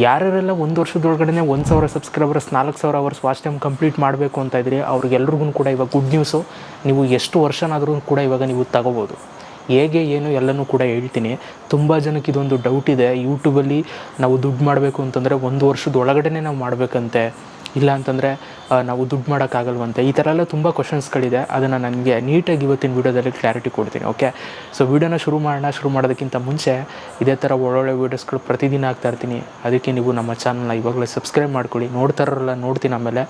ಯಾರ್ಯಾರೆಲ್ಲ ಒಂದು ವರ್ಷದೊಳಗಡೆ ಒಂದು ಸಾವಿರ ಸಬ್ಸ್ಕ್ರೈಬರ್ಸ್ ನಾಲ್ಕು ಸಾವಿರ ಅವರ್ಸ್ ವಾಚ್ ಟೈಮ್ ಕಂಪ್ಲೀಟ್ ಮಾಡಬೇಕು ಅಂತ ಇದ್ರೆ ಅವ್ರಿಗೆಲ್ರಿಗೂ ಕೂಡ ಇವಾಗ ಗುಡ್ ನ್ಯೂಸು ನೀವು ಎಷ್ಟು ವರ್ಷನಾದರೂ ಕೂಡ ಇವಾಗ ನೀವು ತಗೋಬೋದು. ಹೇಗೆ, ಏನು ಎಲ್ಲನೂ ಕೂಡ ಹೇಳ್ತೀನಿ. ತುಂಬ ಜನಕ್ಕೆ ಇದೊಂದು ಡೌಟ್ ಇದೆ. ಯೂಟ್ಯೂಬಲ್ಲಿ ನಾವು ದುಡ್ಡು ಮಾಡಬೇಕು ಅಂತಂದರೆ ಒಂದು ವರ್ಷದ ಒಳಗಡೆ ನಾವು ಮಾಡಬೇಕಂತೆ. ಇಲ್ಲ ಅಂತಂದರೆ ನಾವು ದುಡ್ಡು ಮಾಡೋಕ್ಕಾಗಲ್ವಂತೆ. ಈ ಥರ ಎಲ್ಲ ತುಂಬ ಕ್ವಶನ್ಸ್ಗಳಿದೆ ಅದನ್ನು ನನಗೆ ನೀಟಾಗಿ ಇವತ್ತಿನ ವೀಡಿಯೋದಲ್ಲಿ ಕ್ಲಾರಿಟಿ ಕೊಡ್ತೀನಿ ಓಕೆ ಸೊ ವೀಡಿಯೋನ ಶುರು ಮಾಡೋಣ. ಶುರು ಮಾಡೋದಕ್ಕಿಂತ ಮುಂಚೆ ಇದೇ ಥರ ಒಳ್ಳೊಳ್ಳೆ ವೀಡಿಯೋಸ್ಗಳು ಪ್ರತಿದಿನ ಆಗ್ತಾಯಿರ್ತೀನಿ ಅದಕ್ಕೆ ನೀವು ನಮ್ಮ ಚಾನಲ್ನ ಇವಾಗಲೇ ಸಬ್ಸ್ಕ್ರೈಬ್ ಮಾಡ್ಕೊಳ್ಳಿ. ನೋಡ್ತಾರಲ್ಲ ನೋಡ್ತೀನಿ ಆಮೇಲೆ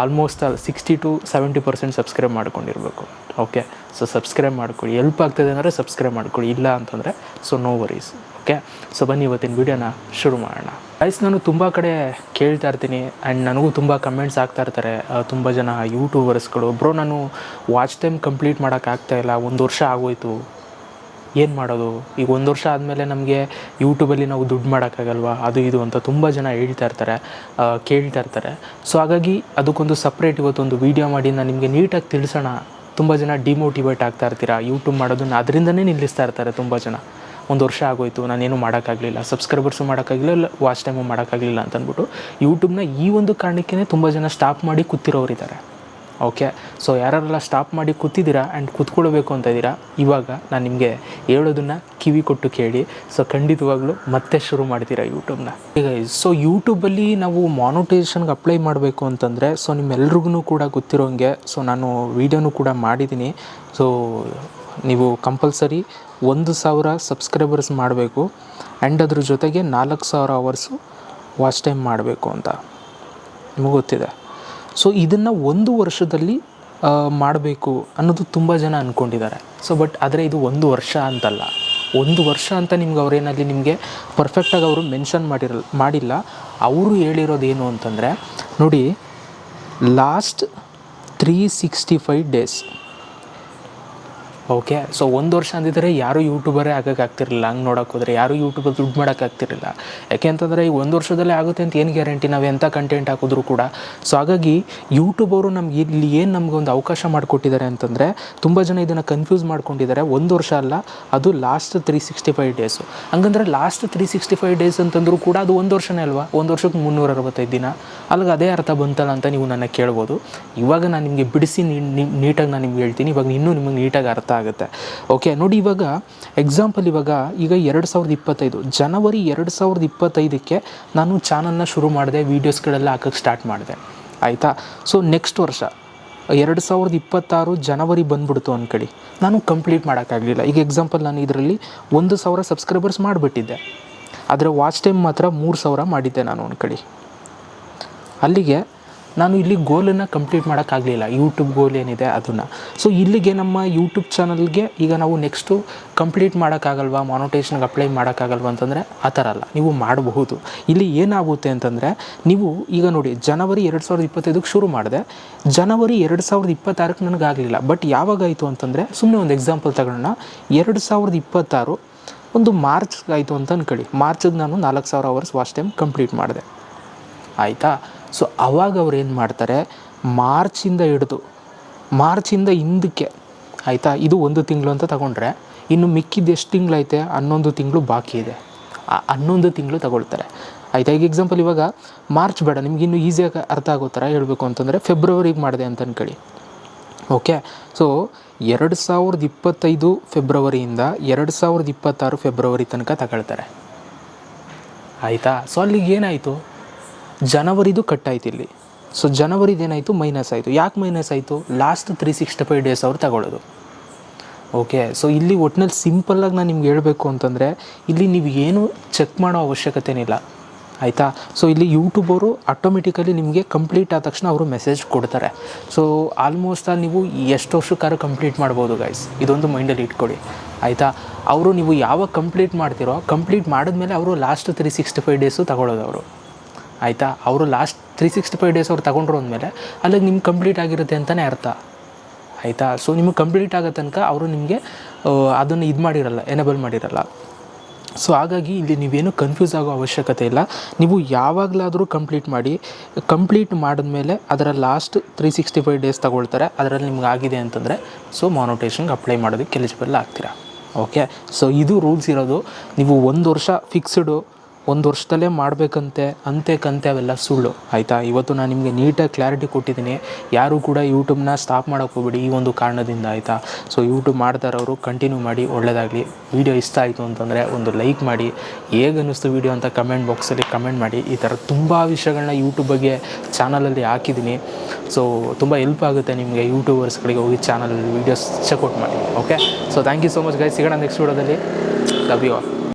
almost sixty to seventy percent subscribe ಮಾಡ್ಕೊಂಡಿರಬೇಕು okay so subscribe ಮಾಡ್ಕೊಳ್ಳಿ. ಎಲ್ಪ್ ಆಗ್ತದೆ ಅಂದರೆ ಸಬ್ಸ್ಕ್ರೈಬ್ ಮಾಡ್ಕೊಳ್ಳಿ. ಇಲ್ಲ ಅಂತಂದರೆ so no worries okay. So ಬನ್ನಿ ಇವತ್ತಿನ ವೀಡಿಯೋನ ಶುರು ಮಾಡೋಣ. ಗೈಸ್ ನಾನು ತುಂಬ ಕಡೆ ಕೇಳ್ತಾ ಇರ್ತೀನಿ ಆ್ಯಂಡ್ ನನಗೂ ತುಂಬ ಕಮೆಂಟ್ಸ್ ಆಗ್ತಾ ಇರ್ತಾರೆ. ತುಂಬ ಜನ ಯೂಟ್ಯೂಬರ್ಸ್ಗಳು ಬ್ರೋ ನಾನು ವಾಚ್ ಟೈಮ್ ಕಂಪ್ಲೀಟ್ ಮಾಡೋಕ್ಕಾಗ್ತಾ ಇಲ್ಲ. ಒಂದು ವರ್ಷ ಆಗೋಯ್ತು. ಏನು ಮಾಡೋದು? ಈಗ ಒಂದು ವರ್ಷ ಆದಮೇಲೆ ನಮಗೆ ಯೂಟ್ಯೂಬಲ್ಲಿ ನಾವು ದುಡ್ಡು ಮಾಡೋಕ್ಕಾಗಲ್ವಾ ಅದು ಇದು ಅಂತ ತುಂಬ ಜನ ಹೇಳ್ತಾ ಇರ್ತಾರೆ. ಕೇಳ್ತಾ ಇರ್ತಾರೆ. ಸೊ ಹಾಗಾಗಿ ಅದಕ್ಕೊಂದು ಸಪ್ರೇಟ್ ಇವತ್ತೊಂದು ವೀಡಿಯೋ ಮಾಡಿ ನಾನು ನಿಮಗೆ ನೀಟಾಗಿ ತಿಳಿಸೋಣ. ತುಂಬ ಜನ ಡಿಮೋಟಿವೇಟ್ ಆಗ್ತಾ ಇರ್ತೀರಾ? ಯೂಟ್ಯೂಬ್ ಮಾಡೋದನ್ನು. ಅದರಿಂದನೇ ನಿಲ್ಲಿಸ್ತಾ ಇರ್ತಾರೆ ತುಂಬ ಜನ. ಒಂದು ವರ್ಷ ಆಗೋಯ್ತು, ನಾನೇನು ಮಾಡೋಕ್ಕಾಗಲಿಲ್ಲ. ಸಬ್ಸ್ಕ್ರೈಬರ್ಸು ಮಾಡೋಕ್ಕಾಗಲಿಲ್ಲ ವಾಚ್ ಟೈಮು ಮಾಡೋಕ್ಕಾಗಲಿಲ್ಲ ಅಂತ ಅಂದ್ಬಿಟ್ಟು ಯೂಟ್ಯೂಬ್ನ ಈ ಒಂದು ಕಾರಣಕ್ಕೇ ತುಂಬ ಜನ ಸ್ಟಾಪ್ ಮಾಡಿ ಕೂತಿರೋರಿದ್ದಾರೆ ಓಕೆ ಸೊ ಯಾರೆಲ್ಲ ಸ್ಟಾಪ್ ಮಾಡಿ ಕೂತಿದ್ದೀರಾ ಆ್ಯಂಡ್ ಕೂತ್ಕೊಳ್ಬೇಕು ಅಂತ ಇದ್ದೀರಾ, ಇವಾಗ ನಾನು ನಿಮಗೆ ಹೇಳೋದನ್ನು ಕಿವಿ ಕೊಟ್ಟು ಕೇಳಿ. ಸೊ ಖಂಡಿತವಾಗ್ಲೂ ಮತ್ತೆ ಶುರು ಮಾಡ್ತೀರಾ ಯೂಟ್ಯೂಬ್ನ ಈಗ ಸೊ ಯೂಟ್ಯೂಬಲ್ಲಿ ನಾವು ಮಾನಿಟೈಸೇಷನ್ಗೆ ಅಪ್ಲೈ ಮಾಡಬೇಕು ಅಂತಂದರೆ ಸೊ ನಿಮ್ಮೆಲ್ರಿಗೂ ಕೂಡ ಗೊತ್ತಿರೋಂಗೆ ಸೊ ನಾನು ವೀಡಿಯೋನು ಕೂಡ ಮಾಡಿದ್ದೀನಿ. ಸೊ ನೀವು ಕಂಪಲ್ಸರಿ ಒಂದು ಸಾವಿರ ಸಬ್ಸ್ಕ್ರೈಬರ್ಸ್ ಮಾಡಬೇಕು ಆ್ಯಂಡ್ ಅದ್ರ ಜೊತೆಗೆ ನಾಲ್ಕು ಸಾವಿರ ಅವರ್ಸು ವಾಚ್ ಟೈಮ್ ಮಾಡಬೇಕು ಅಂತ. ನಿಮಗೆ ಗೊತ್ತಿದೆ? ಸೊ ಇದನ್ನು ಒಂದು ವರ್ಷದಲ್ಲಿ ಮಾಡಬೇಕು ಅನ್ನೋದು ತುಂಬ ಜನ ಅಂದ್ಕೊಂಡಿದ್ದಾರೆ ಸೊ ಬಟ್ ಆದರೆ ಇದು ಒಂದು ವರ್ಷ ಅಂತಲ್ಲ. ಒಂದು ವರ್ಷ ಅಂತ ನಿಮ್ಗೆ ಅವರೇನಲ್ಲಿ ನಿಮಗೆ ಪರ್ಫೆಕ್ಟಾಗಿ ಅವರು ಮೆನ್ಷನ್ ಮಾಡಿರಲ್, ಮಾಡಿಲ್ಲ. ಅವರು ಏನು ಅಂತಂದರೆ, ನೋಡಿ last three sixty five days okay so ಒಂದು ವರ್ಷ ಅಂದಿದ್ದರೆ ಯಾರೂ ಯೂಟ್ಯೂಬರೇ ಆಗೋಕ್ಕಾಗ್ತಿರಲಿಲ್ಲ ಹಂಗೆ ನೋಡೋಕೆ ಹೋದರೆ ಯಾರೂ ಯೂಟ್ಯೂಬಲ್ಲಿ ದುಡ್ಡು ಮಾಡೋಕ್ಕಾಗ್ತಿರಲಿಲ್ಲ ಯಾಕೆ ಅಂತಂದರೆ ಈ ಒಂದು ವರ್ಷದಲ್ಲೇ ಆಗುತ್ತೆ ಅಂತ ಏನು ಗ್ಯಾರಂಟಿ ನಾವು ಎಂಥ ಕಂಟೆಂಟ್ ಹಾಕಿದ್ರು ಕೂಡ? ಸೊ ಹಾಗಾಗಿ ಯೂಟ್ಯೂಬ್ ಅವರು ನಮ್ಗೆ ಇಲ್ಲಿ ಏನು ನಮ್ಗೆ ಒಂದು ಅವಕಾಶ ಮಾಡಿಕೊಟ್ಟಿದ್ದಾರೆ ಅಂತಂದರೆ ತುಂಬ ಜನ ಇದನ್ನು ಕನ್ಫ್ಯೂಸ್ ಮಾಡ್ಕೊಂಡಿದ್ದಾರೆ. ಒಂದು ವರ್ಷ ಅಲ್ಲ, ಅದು last three sixty five days ಹಂಗಂದ್ರೆ last three sixty five days ಅಂತಂದರೂ ಕೂಡ ಅದು ಒಂದು ವರ್ಷನೇ ಅಲ್ವಾ? ಒಂದು ವರ್ಷಕ್ಕೆ ಮುನ್ನೂರ ಅರವತ್ತೈದು ದಿನ. ಅಲ್ಲಿಗೆ ಅದೇ ಅರ್ಥ ಬಂತಲ್ಲ ಅಂತ ನೀವು ನನ್ನ ಕೇಳ್ಬೋದು. ಇವಾಗ ನಾನು ನಿಮಗೆ ಬಿಡಿಸಿ ನೀಟಾಗಿ ನಾನು ನಿಮ್ಗೆ ಹೇಳ್ತೀನಿ. ಇವಾಗ ಇನ್ನೂ ನಿಮಗೆ ನೀಟಾಗಿ ಅರ್ಥ ಆಗುತ್ತೆ ಓಕೆ ನೋಡಿ ಇವಾಗ ಎಕ್ಸಾಂಪಲ್ ಇವಾಗ ಈಗ ಎರಡು ಸಾವಿರದ ಇಪ್ಪತ್ತೈದು. ಜನವರಿ ಎರಡು ಸಾವಿರದ ಇಪ್ಪತ್ತೈದಕ್ಕೆ ನಾನು ಚಾನಲ್ನ ಶುರು ಮಾಡಿದೆ ವೀಡಿಯೋಸ್ಗಳೆಲ್ಲ ಹಾಕಕ್ಕೆ ಸ್ಟಾರ್ಟ್ ಮಾಡಿದೆ. ಆಯಿತಾ? ಸೊ ನೆಕ್ಸ್ಟ್ ವರ್ಷ, ಎರಡು ಸಾವಿರದ ಇಪ್ಪತ್ತಾರು ಜನವರಿ ಬಂದ್ಬಿಡ್ತು ಅಂದ್ಕೊಳ್ಳಿ ನಾನು ಕಂಪ್ಲೀಟ್ ಮಾಡೋಕ್ಕಾಗಲಿಲ್ಲ ಈಗ ಎಕ್ಸಾಂಪಲ್ ನಾನು ಇದರಲ್ಲಿ ಒಂದು ಸಾವಿರ ಸಬ್ಸ್ಕ್ರೈಬರ್ಸ್ ಮಾಡಿಬಿಟ್ಟಿದ್ದೆ. ಆದರೆ ವಾಚ್ ಟೈಮ್ ಮಾತ್ರ ಮೂರು ಸಾವಿರ ಮಾಡಿದ್ದೆ ನಾನು ಅಂದ್ಕೊಳ್ಳಿ ಅಲ್ಲಿಗೆ ನಾನು ಇಲ್ಲಿ ಗೋಲನ್ನು ಕಂಪ್ಲೀಟ್ ಮಾಡೋಕ್ಕಾಗಲಿಲ್ಲ ಯೂಟ್ಯೂಬ್ ಗೋಲ್ ಏನಿದೆ ಅದನ್ನು. ಸೊ ಇಲ್ಲಿಗೆ ನಮ್ಮ ಯೂಟ್ಯೂಬ್ ಚಾನಲ್ಗೆ ಈಗ ನಾವು ನೆಕ್ಸ್ಟು ಕಂಪ್ಲೀಟ್ ಮಾಡೋಕ್ಕಾಗಲ್ವಾ ಮಾನಿಟೇಷನ್ಗೆ ಅಪ್ಲೈ ಮಾಡೋಕ್ಕಾಗಲ್ವ ಅಂತಂದರೆ ಆ ಥರ ಅಲ್ಲ. ನೀವು ಮಾಡಬಹುದು. ಇಲ್ಲಿ ಏನಾಗುತ್ತೆ ಅಂತಂದರೆ ನೀವು ಈಗ ನೋಡಿ ಜನವರಿ ಎರಡು ಸಾವಿರದ ಇಪ್ಪತ್ತೈದಕ್ಕೆ ಶುರು ಮಾಡಿದೆ. ಜನವರಿ ಎರಡು ಸಾವಿರದ ಇಪ್ಪತ್ತಾರಕ್ಕೆ ನನಗಾಗಲಿಲ್ಲ ಬಟ್ ಯಾವಾಗಾಯಿತು ಅಂತಂದರೆ ಸುಮ್ಮನೆ ಒಂದು ಎಕ್ಸಾಂಪಲ್ ತಗೊಳ್ಳೋಣ ಎರಡು ಸಾವಿರದ ಇಪ್ಪತ್ತಾರು, ಒಂದು ಮಾರ್ಚ್ ಆಯಿತು ಅಂತ ಅಂದ್ಕೊಳ್ಳಿ ಮಾರ್ಚಿಗೆ ನಾನು ನಾಲ್ಕು ಸಾವಿರ ಅವರ್ಸ್ ವಾಚ್ ಟೈಮ್ ಕಂಪ್ಲೀಟ್ ಮಾಡಿದೆ. ಆಯಿತಾ? ಸೊ ಅವಾಗ ಅವ್ರು ಏನು ಮಾಡ್ತಾರೆ? ಮಾರ್ಚಿಂದ ಹಿಡಿದು ಮಾರ್ಚಿಂದ ಹಿಂದಕ್ಕೆ, ಆಯಿತಾ? ಇದು ಒಂದು ತಿಂಗಳು ಅಂತ ತಗೊಂಡ್ರೆ, ಇನ್ನು ಮಿಕ್ಕಿದ್ದು ಎಷ್ಟು ತಿಂಗಳೈತೆ? ಹನ್ನೊಂದು ತಿಂಗಳು ಬಾಕಿ ಇದೆ. ಆ ಹನ್ನೊಂದು ತಿಂಗಳು ತಗೊಳ್ತಾರೆ. ಆಯಿತಾ? ಈಗ ಎಕ್ಸಾಂಪಲ್ ಇವಾಗ, ಮಾರ್ಚ್ ಬೇಡ, ನಿಮ್ಗೆ ಇನ್ನೂ ಈಸಿಯಾಗಿ ಅರ್ಥ ಆಗೋ ಥರ ಹೇಳಬೇಕು ಅಂತಂದರೆ ಫೆಬ್ರವರಿಗೆ ಮಾಡಿದೆ ಅಂತ ಅನ್ಕೊಳ್ಳಿ. ಓಕೆ ಸೊ ಎರಡು ಸಾವಿರದ ಇಪ್ಪತ್ತೈದು ಫೆಬ್ರವರಿಯಿಂದ ಎರಡು ಸಾವಿರದ ಇಪ್ಪತ್ತಾರು ಫೆಬ್ರವರಿ ತನಕ ತಗೊಳ್ತಾರೆ. ಆಯಿತಾ? ಸೊ ಅಲ್ಲಿಗೆ ಏನಾಯಿತು? ಜನವರಿದು ಕಟ್ಟಾಯ್ತು ಇಲ್ಲಿ. ಸೊ ಜನವರಿದು ಏನಾಯಿತು? ಮೈನಸ್ ಆಯಿತು. ಯಾಕೆ ಮೈನಸ್ ಆಯಿತು? Last three sixty five days ಅವ್ರು ತಗೊಳ್ಳೋದು. ಓಕೆ ಸೊ ಇಲ್ಲಿ ಒಟ್ಟಿನಲ್ಲಿ ಸಿಂಪಲ್ಲಾಗಿ ನಾನು ನಿಮ್ಗೆ ಹೇಳಬೇಕು ಅಂತಂದರೆ, ಇಲ್ಲಿ ನೀವು ಏನು ಚೆಕ್ ಮಾಡೋ ಅವಶ್ಯಕತೆನಿಲ್ಲ. ಆಯಿತಾ? ಸೊ ಇಲ್ಲಿ ಯೂಟ್ಯೂಬ್ ಅವರು ಆಟೋಮೆಟಿಕಲಿ ನಿಮಗೆ ಕಂಪ್ಲೀಟ್ ಆದ ತಕ್ಷಣ ಅವರು ಮೆಸೇಜ್ ಕೊಡ್ತಾರೆ. ಸೊ ಆಲ್ಮೋಸ್ಟ್ ಆಲ್ ನೀವು ಎಷ್ಟು ವರ್ಷಕ್ಕಾದ್ರೂ ಕಂಪ್ಲೀಟ್ ಮಾಡ್ಬೋದು ಗೈಸ್ ಇದೊಂದು ಮೈಂಡಲ್ಲಿ ಇಟ್ಕೊಳ್ಳಿ. ಆಯಿತಾ? ಅವರು ನೀವು ಯಾವಾಗ ಕಂಪ್ಲೀಟ್ ಮಾಡ್ತೀರೋ ಕಂಪ್ಲೀಟ್ ಮಾಡಿದ್ಮೇಲೆ ಅವರು last three sixty five days ತಗೊಳ್ಳೋದು ಅವರು. ಆಯಿತಾ? ಅವರು last three sixty five days ಅವ್ರು ತಗೊಂಡ್ರು ಅಂದಮೇಲೆ ಅಲ್ಲಿಗೆ ನಿಮ್ಗೆ ಕಂಪ್ಲೀಟ್ ಆಗಿರುತ್ತೆ ಅಂತಲೇ ಅರ್ಥ. ಆಯಿತಾ? ಸೊ ನಿಮಗೆ ಕಂಪ್ಲೀಟ್ ಆಗೋ ತನಕ ಅವರು ನಿಮಗೆ ಅದನ್ನು ಇದು ಮಾಡಿರಲ್ಲ ಎನೇಬಲ್ ಮಾಡಿರಲ್ಲ. ಸೊ ಹಾಗಾಗಿ ಇಲ್ಲಿ ನೀವೇನು ಕನ್ಫ್ಯೂಸ್ ಆಗೋ ಅವಶ್ಯಕತೆ ಇಲ್ಲ. ನೀವು ಯಾವಾಗಲಾದರೂ ಕಂಪ್ಲೀಟ್ ಮಾಡಿ ಕಂಪ್ಲೀಟ್ ಮಾಡಿದ್ಮೇಲೆ ಅದರ last three sixty five days ತಗೊಳ್ತಾರೆ. ಅದರಲ್ಲಿ ನಿಮ್ಗೆ ಆಗಿದೆ ಅಂತಂದರೆ ಸೊ ಮಾನೋಟೇಷನ್ಗೆ ಅಪ್ಲೈ ಮಾಡೋದಕ್ಕೆ ಎಲಿಜಿಬಲ್ ಆಗ್ತೀರಾ? ಓಕೆ ಸೊ ಇದು ರೂಲ್ಸ್ ಇರೋದು. ನೀವು ಒಂದು ವರ್ಷ ಫಿಕ್ಸ್ಡು ಒಂದು ವರ್ಷದಲ್ಲೇ ಮಾಡಬೇಕಂತೆ, ಅಂತೆ ಕಂತೆ ಅವೆಲ್ಲ ಸುಳ್ಳು. ಆಯಿತಾ? ಇವತ್ತು ನಾನು ನಿಮಗೆ ನೀಟಾಗಿ ಕ್ಲಾರಿಟಿ ಕೊಟ್ಟಿದ್ದೀನಿ. ಯಾರೂ ಕೂಡ ಯೂಟ್ಯೂಬ್ನ ಸ್ಟಾಪ್ ಮಾಡೋಕ್ಕೆ ಹೋಗ್ಬೇಡಿ ಈ ಒಂದು ಕಾರಣದಿಂದ, ಆಯಿತಾ? ಸೊ ಯೂಟ್ಯೂಬ್ ಮಾಡ್ತಾರವರು ಕಂಟಿನ್ಯೂ ಮಾಡಿ ಒಳ್ಳೆಯದಾಗಲಿ ವೀಡಿಯೋ ಇಷ್ಟ ಆಯಿತು ಅಂತಂದರೆ ಒಂದು ಲೈಕ್ ಮಾಡಿ. ಹೇಗೆ ಅನ್ನಿಸ್ತು ವೀಡಿಯೋ ಅಂತ ಕಮೆಂಟ್ ಬಾಕ್ಸಲ್ಲಿ ಕಮೆಂಟ್ ಮಾಡಿ. ಈ ಥರ ತುಂಬ ವಿಷಯಗಳನ್ನ ಯೂಟ್ಯೂಬ್ ಬಗ್ಗೆ ಚಾನಲಲ್ಲಿ ಹಾಕಿದ್ದೀನಿ. ಸೊ ತುಂಬ ಹೆಲ್ಪ್ ಆಗುತ್ತೆ ನಿಮಗೆ ಯೂಟ್ಯೂಬರ್ಸ್ಗಳಿಗೆ ಹೋಗಿ ಚಾನಲಲ್ಲಿ ವೀಡಿಯೋಸ್ ಚೆಕ್ಔಟ್ ಮಾಡಿ. Okay so thank you so much guys ಸಿಗೋಣ ನೆಕ್ಸ್ಟ್ ವೀಡಿಯೋದಲ್ಲಿ ಲವ್ ಯು ಆಲ್